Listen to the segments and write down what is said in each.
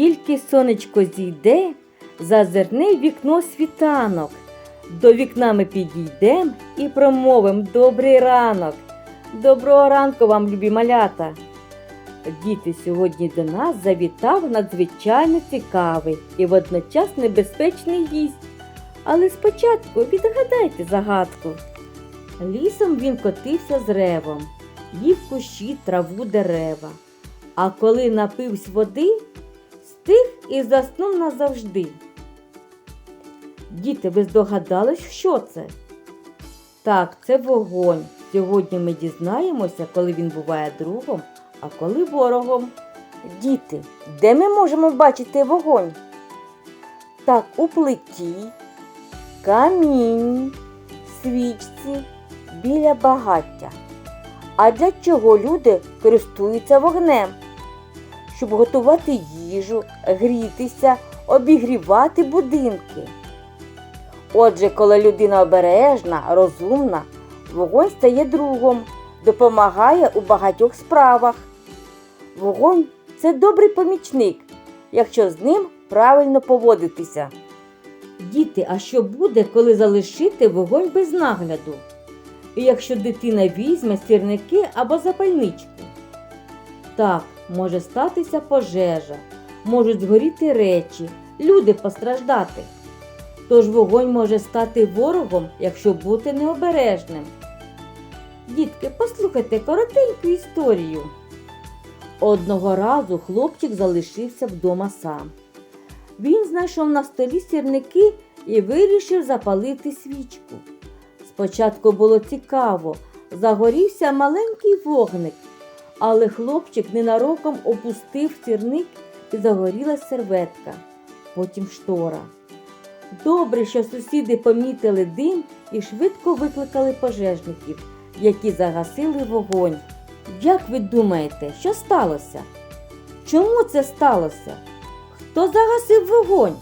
тільки сонечко зійде, зазирне в вікно світанок. До вікна ми підійдем і промовим добрий ранок. Доброго ранку вам, любі малята! Діти, сьогодні до нас завітав надзвичайно цікавий і водночас небезпечний гість. Але спочатку відгадайте загадку. Лісом він котився з ревом, їв кущі траву дерева. А коли напивсь води, стих і заснув назавжди. Діти, ви здогадались, що це? Так, це вогонь. Сьогодні ми дізнаємося, коли він буває другом, а коли ворогом. Діти, де ми можемо бачити вогонь? Так, у плиті, камінні, свічці, біля багаття. А для чого люди користуються вогнем? Щоб готувати їжу, грітися, обігрівати будинки. Отже, коли людина обережна, розумна, вогонь стає другом, допомагає у багатьох справах. Вогонь це добрий помічник, якщо з ним правильно поводитися. Діти, а що буде, коли залишити вогонь без нагляду? І якщо дитина візьме сірники або запальничку? Так, може статися пожежа, можуть згоріти речі, люди постраждати. Тож вогонь може стати ворогом, якщо бути необережним. Дітки, послухайте коротеньку історію. Одного разу хлопчик залишився вдома сам. Він знайшов на столі сірники і вирішив запалити свічку. Спочатку було цікаво, загорівся маленький вогник, але хлопчик ненароком опустив сірник і загорілась серветка, потім штора. Добре, що сусіди помітили дим і швидко викликали пожежників, які загасили вогонь. Як ви думаєте, що сталося? Чому це сталося? Хто загасив вогонь?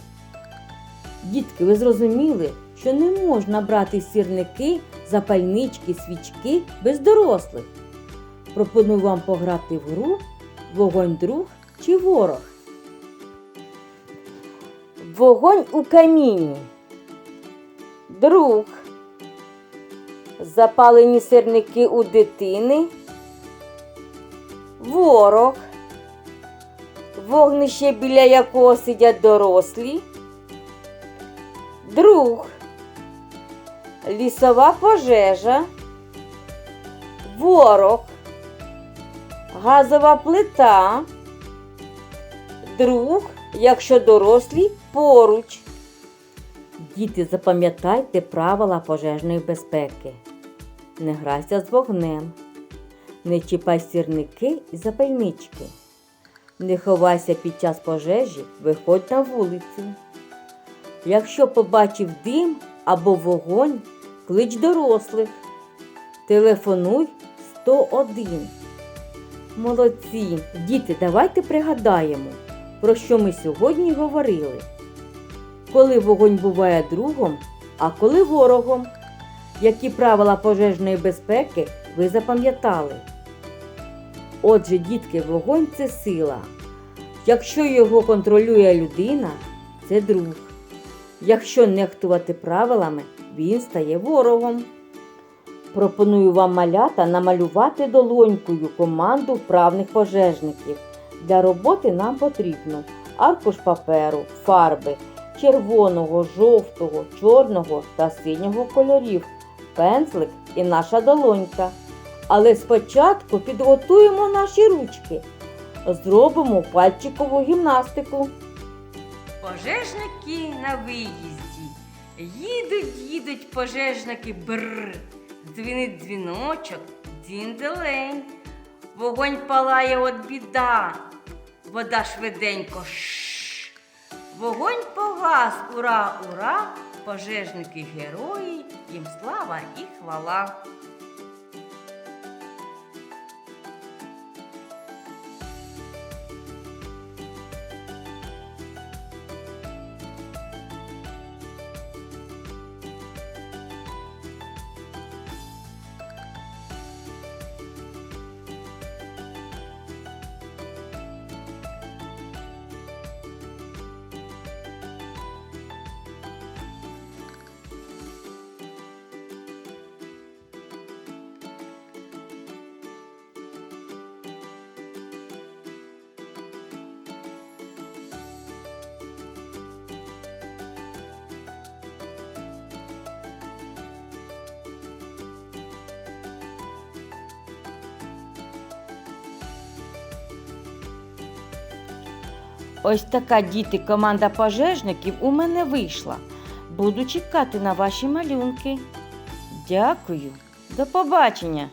Дітки, ви зрозуміли, що не можна брати сірники, запальнички, свічки без дорослих. Пропоную вам пограти в гру Вогонь друг чи ворог. Вогонь у каміні. Друг. Запалені сирники у дитини. Ворог. Вогнище, біля якого сидять дорослі. Друг. Лісова пожежа. Ворог. Газова плита. Друг, якщо дорослі поруч. Діти, запам'ятайте правила пожежної безпеки. Не грайся з вогнем. Не чіпай сірники і запальнички. Не ховайся під час пожежі, виходь на вулицю. Якщо побачив дим або вогонь, клич дорослих. Телефонуй 101. Молодці! Діти, давайте пригадаємо, про що ми сьогодні говорили. Коли вогонь буває другом, а коли ворогом. Які правила пожежної безпеки ви запам'ятали? Отже, дітки, вогонь це сила. Якщо його контролює людина, це друг. Якщо нехтувати правилами, він стає ворогом. Пропоную вам малята намалювати долонькою команду вправних пожежників. Для роботи нам потрібно аркуш паперу, фарби червоного, жовтого, чорного та синього кольорів, пензлик і наша долонька. Але спочатку підготуємо наші ручки. Зробимо пальчикову гімнастику. Пожежники на виїзді. Їдуть, їдуть пожежники бр. Дзвінить дзвіночок, дзінделень. Вогонь палає от біда. Вода швиденько шш. Вогонь погас, ура, ура! Пожежники герої, їм слава і хвала. Ось така діти команда пожежників у мене вийшла. Буду чекати на ваші малюнки. Дякую, до побачення!